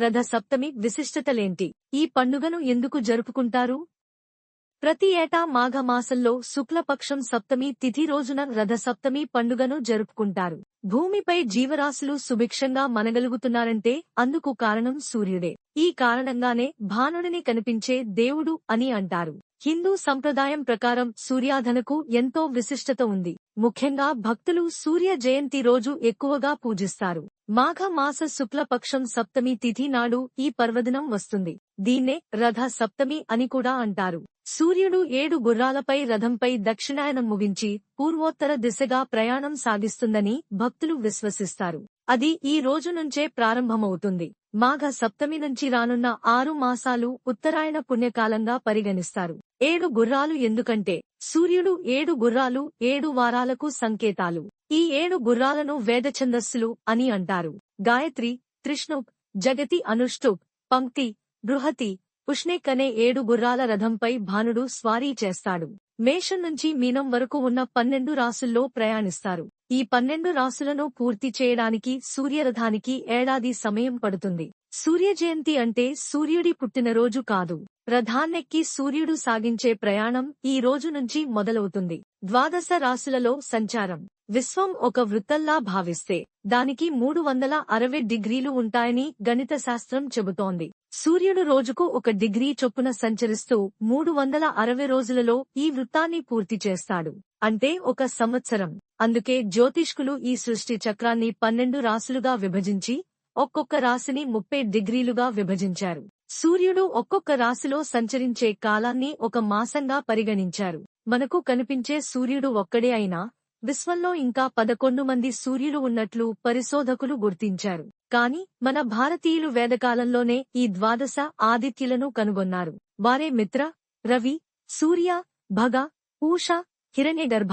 రథ సప్తమి విశిష్టతలేంటి? ఈ పండుగను ఎందుకు జరుపుకుంటారు? ప్రతి ఏటా మాఘమాసంలో శుక్లపక్షం సప్తమి తిథి రోజున రథ సప్తమి పండుగను జరుపుకుంటారు. భూమిపై జీవరాశులు సుభిక్షంగా మనగలుగుతున్నారంటే అందుకు కారణం సూర్యుడే. ఈ కారణంగానే భానుడిని కనిపించే దేవుడు అని అంటారు. హిందూ సంప్రదాయం ప్రకారం సూర్యాధనకు ఎంతో విశిష్టత ఉంది. ముఖ్యంగా భక్తులు సూర్య జయంతి రోజు ఎక్కువగా పూజిస్తారు. మాఘ మాస శుక్లపక్షం సప్తమి తిథి నాడు ఈ పర్వదినం వస్తుంది. దీన్నే రథ సప్తమి అని కూడా అంటారు. సూర్యుడు ఏడు గుర్రాలపై రథంపై దక్షిణాయనం ముగించి పూర్వోత్తర దిశగా ప్రయాణం సాగిస్తుందని భక్తులు విశ్వసిస్తారు. అది ఈ రోజు నుంచే ప్రారంభమవుతుంది. మాఘ సప్తమి నుంచి రానున్న ఆరు మాసాలు ఉత్తరాయణ పుణ్యకాలంగా పరిగణిస్తారు. ఏడు గుర్రాలు ఎందుకంటే సూర్యుడు ఏడు గుర్రాలు ఏడు వారాలకు సంకేతాలు. ఈ ఏడు గుర్రాలను వేదఛందస్సులు అని అంటారు. గాయత్రి త్రిష్ణుక్ జగతి అనుష్టుప్ పంక్తి బృహతి పుష్ణేక్ ఏడు గుర్రాల రథంపై భానుడు స్వారీ చేస్తాడు. మేషం నుంచి మీనం వరకు ఉన్న పన్నెండు రాసుల్లో ప్రయాణిస్తారు. ఈ పన్నెండు రాసులను పూర్తి చేయడానికి సూర్యరథానికి ఏడాది సమయం పడుతుంది. సూర్య జయంతి అంటే సూర్యుడి పుట్టినరోజు కాదు. రథాన్నెక్కి సూర్యుడు సాగించే ప్రయాణం ఈ రోజు నుంచి మొదలవుతుంది. ద్వాదశ రాశులలో సంచారం. విశ్వం ఒక వృత్తంలా భావిస్తే దానికి మూడు వందల అరవై డిగ్రీలు ఉంటాయని గణిత శాస్త్రం చెబుతోంది. సూర్యుడు రోజుకు ఒక డిగ్రీ చొప్పున సంచరిస్తూ మూడు వందల అరవై రోజులలో ఈ వృత్తాన్ని పూర్తి చేస్తాడు. అంటే ఒక సంవత్సరం. అందుకే జ్యోతిష్కులు ఈ సృష్టి చక్రాన్ని పన్నెండు రాశులుగా విభజించి ఒక్కొక్క రాశిని ముప్పై డిగ్రీలుగా విభజించారు. సూర్యుడు ఒక్కొక్క రాశిలో సంచరించే కాలాన్ని ఒక మాసంగా పరిగణించారు. మనకు కనిపించే సూర్యుడు ఒక్కడే అయినా విశ్వంలో ఇంకా పదకొండు మంది సూర్యులు ఉన్నట్లు పరిశోధకులు గుర్తించారు. కాని మన భారతీయులు వేదకాలంలోనే ఈ ద్వాదశ ఆదిత్యులను కనుగొన్నారు. వారే మిత్ర రవి సూర్య భగ పూష హిరణ్యగర్భ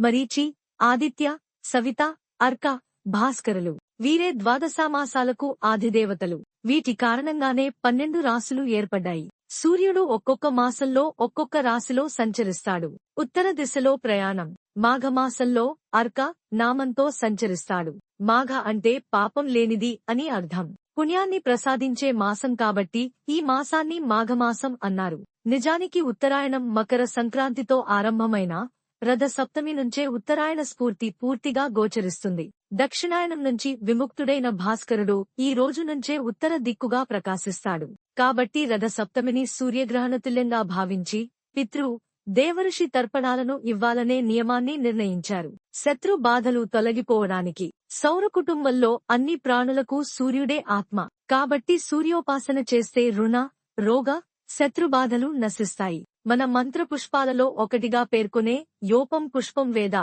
మరీచి ఆదిత్య సవిత అర్క భాస్కరులు. వీరే ద్వాదశామాసాలకు ఆదిదేవతలు. వీటి కారణంగానే పన్నెండు రాసులు ఏర్పడ్డాయి. సూర్యుడు ఒక్కొక్క మాసంలో ఒక్కొక్క రాశిలో సంచరిస్తాడు. ఉత్తర దిశలో ప్రయాణం. మాఘమాసంలో అర్క నామంతో సంచరిస్తాడు. మాఘ అంటే పాపం లేనిది అని అర్థం. పుణ్యాన్ని ప్రసాదించే మాసం కాబట్టి ఈ మాసాన్ని మాఘమాసం అన్నారు. నిజానికి ఉత్తరాయణం మకర సంక్రాంతితో ఆరంభమైన రథ సప్తమి నుంచే ఉత్తరాయణ స్ఫూర్తి పూర్తిగా గోచరిస్తుంది. దక్షిణాయనం నుంచి విముక్తుడైన భాస్కరుడు ఈ రోజు నుంచే ఉత్తర దిక్కుగా ప్రకాశిస్తాడు. కాబట్టి రథ సప్తమిని సూర్యగ్రహణతుల్యంగా భావించి పితృ దేవర్షి తర్పణాలను ఇవ్వాలనే నియమాన్ని నిర్ణయించారు. శత్రు బాధలు తొలగిపోవడానికి సౌర కుటుంబంలో అన్ని ప్రాణులకు సూర్యుడే ఆత్మ. కాబట్టి సూర్యోపాసన చేస్తే రుణ రోగ శత్రుబాధలు నశిస్తాయి. మన మంత్ర పుష్పాలలో ఒకటిగా పేర్కొనే యోపం పుష్పం వేద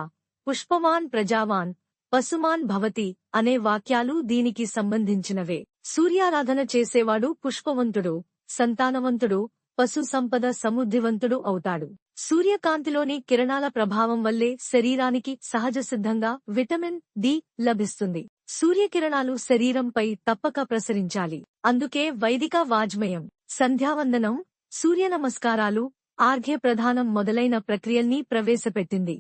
పుష్పమాన్ ప్రజావాన్ పశుమాన్ భవతి అనే వాక్యాలు దీనికి సంబంధించినవే. సూర్యారాధన చేసేవాడు పుష్పవంతుడు సంతానవంతుడు పశు సంపద సమృద్ధివంతుడు అవుతాడు. సూర్యకాంతిలోని కిరణాల ప్రభావం వల్లే శరీరానికి సహజ సిద్ధంగా విటమిన్ డి లభిస్తుంది. సూర్యకిరణాలు శరీరంపై తప్పక ప్రసరించాలి. అందుకే వైదిక వాజ్మయం. సంధ్యావందనం సూర్య నమస్కారాలు ఆర్ఘ్య ప్రధానం మొదలైన ప్రక్రియల్ని ప్రవేశపెట్టింది.